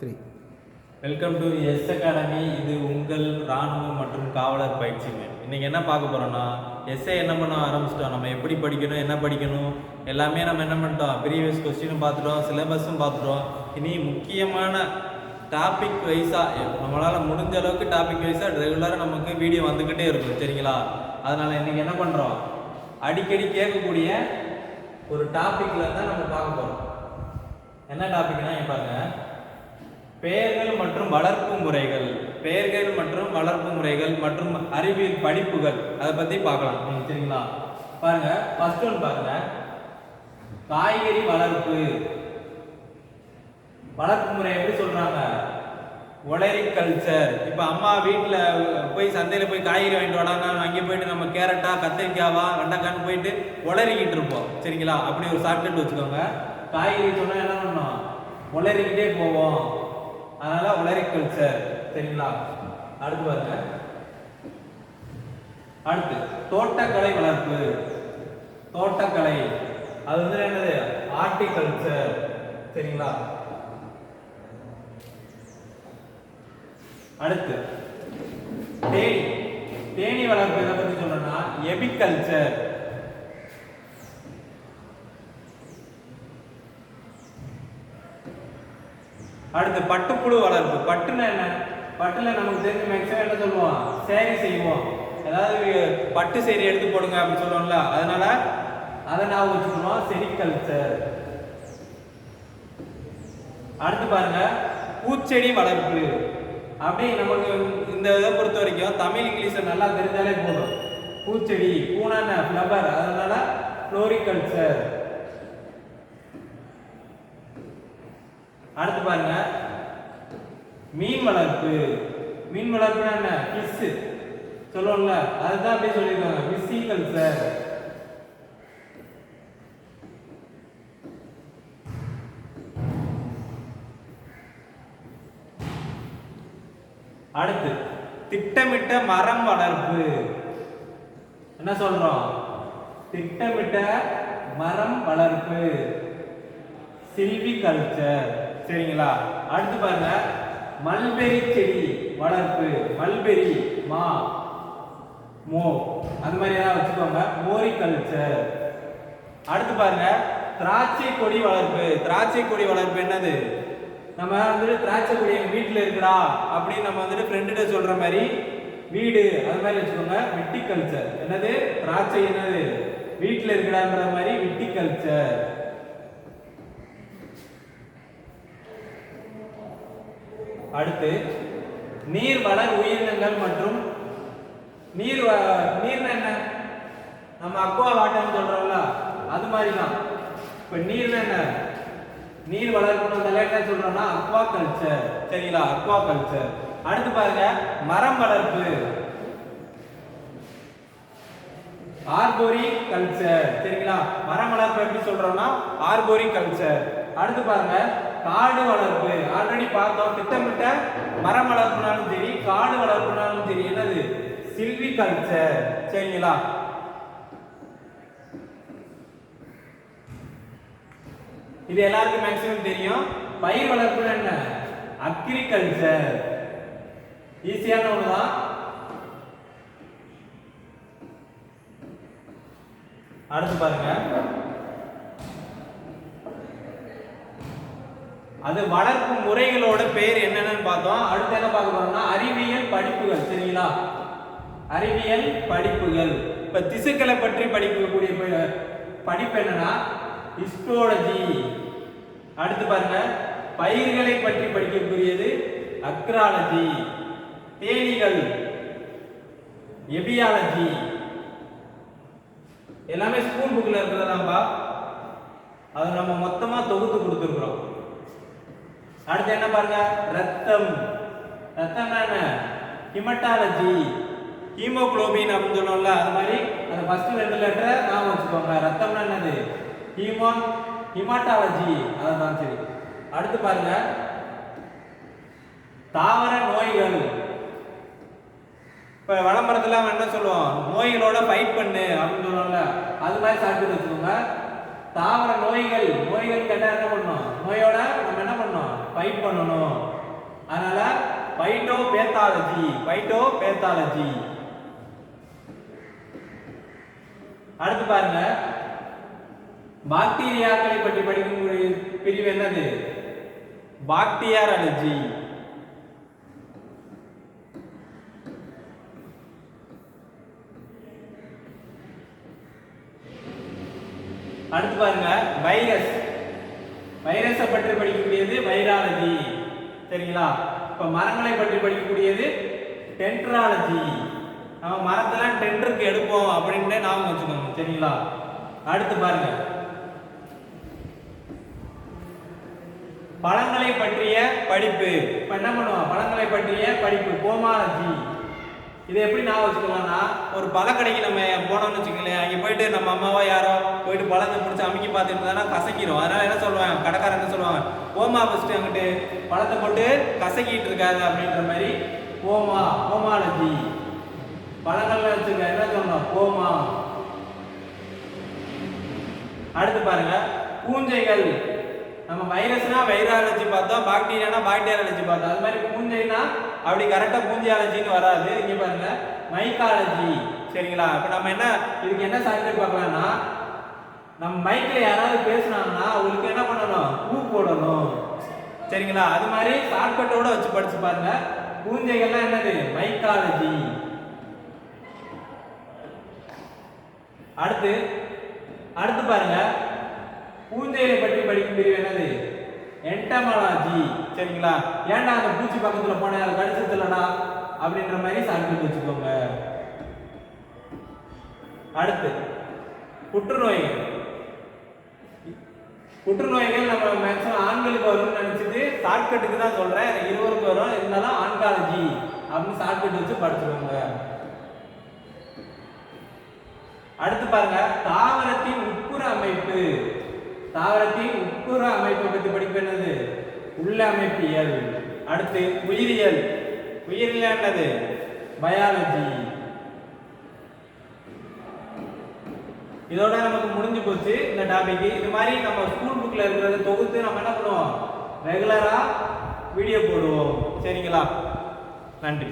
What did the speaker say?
Three welcome to S academy இது உங்கள் ராணுவம் மற்றும் காவலர் பயிற்சிங்க இன்றைக்கி என்ன பார்க்க போகிறோன்னா எஸ்ஏ என்ன பண்ண ஆரம்பிச்சிட்டோம்? நம்ம எப்படி படிக்கணும் என்ன படிக்கணும்? எல்லாமே நம்ம என்ன பண்ணிட்டோம்? ப்ரீவியஸ் கொஸ்டினும் பார்த்துட்டோம் சிலபஸும் பார்த்துட்டோம். இனி முக்கியமான டாபிக் வைஸாக நம்மளால் முடிஞ்ச அளவுக்கு டாபிக் வைஸாக ரெகுலராக நமக்கு வீடியோ வந்துக்கிட்டே இருக்கும் சரிங்களா? அதனால் இன்றைக்கி என்ன பண்ணுறோம் அடிக்கடி கேட்கக்கூடிய ஒரு டாப்பிக்கில் தான் நம்ம பார்க்க போகிறோம் என்ன டாபிக்னா பாருங்கள் பாருங்க. பெயர்கள் மற்றும் வளர்ப்பு முறைகள் பெயர்கள் மற்றும் வளர்ப்பு முறைகள் மற்றும் அறிவியல் படிப்புகள். அதை பத்தி பார்க்கலாம். ம், சரிங்களா? பாருங்க. ஃபர்ஸ்ட் ஒன் பாருங்க. காய்கறி வளர்ப்பு. வளர்ப்பு முறை எப்படி சொல்றாங்க? Olericulture. இப்போ அம்மா வீட்டில் போய் சந்தையில் போய் காய்கறி வாங்கிட்டு வாடாங்க. அங்கே போயிட்டு நம்ம கேரட்டா கத்திரிக்காவா வெண்டைக்கான்னு போயிட்டு உளறிக்கிட்டு இருப்போம். சரிங்களா? அப்படி ஒரு ஷார்ட்கட் வச்சுக்கோங்க. காய்கறி சொன்னால் என்ன பண்ணோம்? உளறிக்கிட்டே போவோம். அதனால உளரி கல்ச்சர் சரிங்களா? அடுத்து பாருங்க. அடுத்து தோட்டக்கலை வளர்ப்பு. தோட்டக்கலை. அது வந்து என்னது? ஆர்டிகல்ச்சர் சரிங்களா? அடுத்து தேனி. தேனி வளர்ப்பு எதை பத்தி சொல்லணும்னா எபிகல்ச்சர் அடுத்து பட்டுப்புழு வளர்ப்பு. பட்டுனா என்ன? பட்டுல நமக்கு தெரிஞ்ச மேக்ஸிமம் என்ன சொல்லுவோம்? சேரி செய்வோம். ஏதாவது பட்டு சேரி எடுத்து போடுங்க அப்படின்னு சொல்லுவோம்ல. அதனால அதை நான் வச்சுக்கணும். செரிகல்ச்சர் அடுத்து பாருங்க பூச்செடி வளர்ப்பு. அப்படி நமக்கு இந்த இதை பொறுத்த வரைக்கும் தமிழ் இங்கிலீஷை நல்லா தெரிஞ்சாலே போதும். பூச்செடி பூனான ஃப்ளவர் அதனால ஃப்ளோரிகல்ச்சர் அடுத்து பாருங்க. மீன் வளர்ப்பு. மீன் வளர்ப்புனா என்ன? ஃபிஷ் சொல்லுவோம்ல அதுதான் அப்படியே சொல்லியிருக்காங்க. ஃபிஷி கல்ச்சர் அடுத்து திட்டமிட்ட மரம் வளர்ப்பு. என்ன சொல்றோம்? திட்டமிட்ட மரம் வளர்ப்பு. சில்வி கல்ச்சர் சரிங்களா அடுத்து பாருங்க. மல்பெரி செடி வளர்ப்பு. மல்பெரி மா மோ. அந்த மாதிரி எல்லாம் வச்சுக்கோங்க. Maori culture. அடுத்து பாருங்க. திராட்சை கொடி வளர்ப்பு. திராட்சை கொடி வளர்ப்பு என்னது? நம்ம வந்துட்டு திராட்சை கொடி எங்க வீட்டுல இருக்குடா அப்படின்னு நம்ம வந்துட்டு ஃப்ரெண்டுகிட்ட சொல்ற மாதிரி வீடு அது மாதிரி வச்சுக்கோங்க. விட்டி கல்ச்சர் என்னது? திராட்சை என்னது? வீட்டுல இருக்குடான்ற மாதிரி விட்டி கல்ச்சர் அடுத்து நீர் வளர் உயிரினங்கள் மற்றும் நீர் வ- நீர்னா என்ன? நம்ம அக்வா வாட்டர்னு சொல்றோம்ல அது மாதிரி தான் இப்போ நீர்னா என்ன? நீர் வளர்க்கணும் என்ன சொல்றோம்னா அக்வா கல்ச்சர். சரிங்களா? Aquaculture. அடுத்து பாருங்க மரம் வளர்ப்பு. Arboriculture. சரிங்களா? மரம் வளர்ப்பு எப்படி சொல்றோம்னா ஆர்போரி கல்ச்சர். அடுத்து பாருங்க காடு வளர்ப்பு. ஆல்ரெடி பார்த்தோம். திட்டமிட்ட மரம் வளர்ப்புனாலும் சரி காடு வளர்ப்புனாலும் சரி என்னது? சில்வி கல்ச்சர் சரிங்களா? இது எல்லாருக்கும் மேக்ஸிமம் தெரியும். பயிர் வளர்ப்புனா என்ன? அக்ரிகல்ச்சர் ஈஸியான ஒண்ணுதான் அடுத்து பாருங்க. அது வளர்ப்பு முறைகளோட பேர் என்னன்னு பார்த்தோம். அடுத்து என்ன பார்க்க போறோம்னா அறிவியல் படிப்புகள் சரிங்களா? அறிவியல் படிப்புகள். இப்ப திசுக்களை பற்றி படிக்கக்கூடிய படிப்பு என்னன்னா ஹிஸ்டோலஜி அடுத்து பாருங்க பயிர்களை பற்றி படிக்கக்கூடியது அக்ராலஜி. தேனிகள். எபியாலஜி. எல்லாமே ஸ்கூல் புக்கில் இருக்கிறதாம்பா. அதை நம்ம மொத்தமாக தொகுத்து கொடுத்துருக்குறோம். அடுத்து என்ன பாருங்க? ரத்தம் ரத்தம்னா என்ன? ஹிமட்டாலஜி ஹீமோகுளோபின் அப்படின்னு சொன்னோம்ல அது மாதிரி அந்த ஃபர்ஸ்ட் ரெண்டு லெட்டரை நான் வச்சுக்கோங்க. ரத்தம்னா என்னது? ஹீமோ ஹிமாட்டாலஜி அதுதான் சரி. அடுத்து பாருங்க. தாவர நோய்கள். இப்போ விளம்பரத்துல அவன் என்ன சொல்லுவோம் நோய்களோட ஃபைட் பண்ணு அப்படின்னு சொல்லுவாங்கல்ல அது மாதிரி சாப்பிட்டு வச்சுக்கோங்க. தாவர நோய்கள். நோய்கள் கேட்டா என்ன பண்ணும்? நோயோட ஃபைட் பண்ணணும் அதனால பைட்டோ பேத்தாலஜி பைட்டோ பேத்தாலஜி அடுத்து பாருங்க. பாக்டீரியாக்களை பற்றி படிக்கக்கூடிய பிரிவு என்னது? பாக்டீரியாலஜி அடுத்து பாருங்க வைரஸ் வைரஸை பற்றி படிக்கக்கூடியது வைராலஜி. சரிங்களா? இப்ப மரங்களை பற்றி படிக்கக்கூடியது டென்ட்ராலஜி. நம்ம மரத்தெல்லாம் டெண்டருக்கு எடுப்போம் அப்படின்ட்டு ஞாபகம் வச்சுக்கோங்க சரிங்களா? அடுத்து பாருங்க. பழங்களை பற்றிய படிப்பு. இப்ப என்ன பண்ணுவோம்? பழங்களை பற்றிய படிப்பு. கோமாலஜி இதை எப்படி நான் வச்சுக்கலாம்னா ஒரு பழக்கடைக்கு நம்ம போனோம்னு வச்சுக்கோங்களேன். அங்கே போயிட்டு நம்ம அம்மாவோ யாரோ போயிட்டு பழத்தை பிடிச்சி அமைக்கி பார்த்துட்டு இருந்தாலும் கசக்கிரும். அதனால என்ன சொல்லுவாங்க? கடைக்காரன் என்ன சொல்லுவாங்க? ஓமா ஃபஸ்ட்டு அங்கிட்டு பழத்தை போட்டு கசக்கிட்டு இருக்காங்க அப்படின்ற மாதிரி ஓமா ஓமாலஜி பழங்கள்ல வச்சுக்க என்ன சொல்லணும்? ஓமா. அடுத்து பாருங்க. பூஞ்சைகள். நம்ம வைரஸ்னா வைரலஜி பார்த்தோம். பாக்டீரியானா பாக்டீரியாலஜி பார்த்தோம். அது மாதிரி பூஞ்சைனா அப்படி கரெக்டாக பூஞ்சியாலஜின்னு வராது. இங்கே பாருங்க. மைக்காலஜி சரிங்களா? இப்போ நம்ம என்ன இதுக்கு என்ன சான்றிதழ் பார்க்கலாம்னா நம்ம மைக்ல யாராவது பேசுனாங்கன்னா அவங்களுக்கு என்ன பண்ணணும்? பூ போடணும். சரிங்களா? அது மாதிரி ஷார்ட்கட்டோட வச்சு படிச்சு பாருங்க. பூஞ்சைகள்லாம் என்னது? மைக்காலஜி அடுத்து அடுத்து பாருங்க. பூஞ்சைகளை பற்றி படிக்கும் பிரிவு என்னது? என்டமாலஜி சரிங்களா? ஏன்டா அந்த பூச்சி பக்கத்துல போனேன் அது கடிச்சது இல்லடா அப்படின்ற மாதிரி சாப்பிட்டு வச்சுக்கோங்க. அடுத்து புற்றுநோய்கள். புற்றுநோய்கள் நம்ம மேக்ஸிமம் ஆண்களுக்கு வரும்னு நினைச்சிட்டு ஷார்ட்கட்டுக்கு தான் சொல்றேன். இருவருக்கு வரும். இருந்தாலும் ஆன்காலஜி அப்படின்னு ஷார்ட்கட் வச்சு படிச்சுக்கோங்க. அடுத்து பாருங்க தாவரத்தின் உட்புற அமைப்பு. தாவரத்தின் உட்புற அமைப்பை பற்றி படிப்பு என்னது? உள்ள அமைப்பியல் அடுத்து உயிரியல். உயிரியல் என்னது? பயாலஜி. இதோட நமக்கு முடிஞ்சு போச்சு இந்த டாபிக் இது மாதிரி நம்ம ஸ்கூல் புக்ல இருக்கிறத தொகுத்து நம்ம என்ன பண்ணுவோம்? ரெகுலரா வீடியோ போடுவோம். சரிங்களா? நன்றி.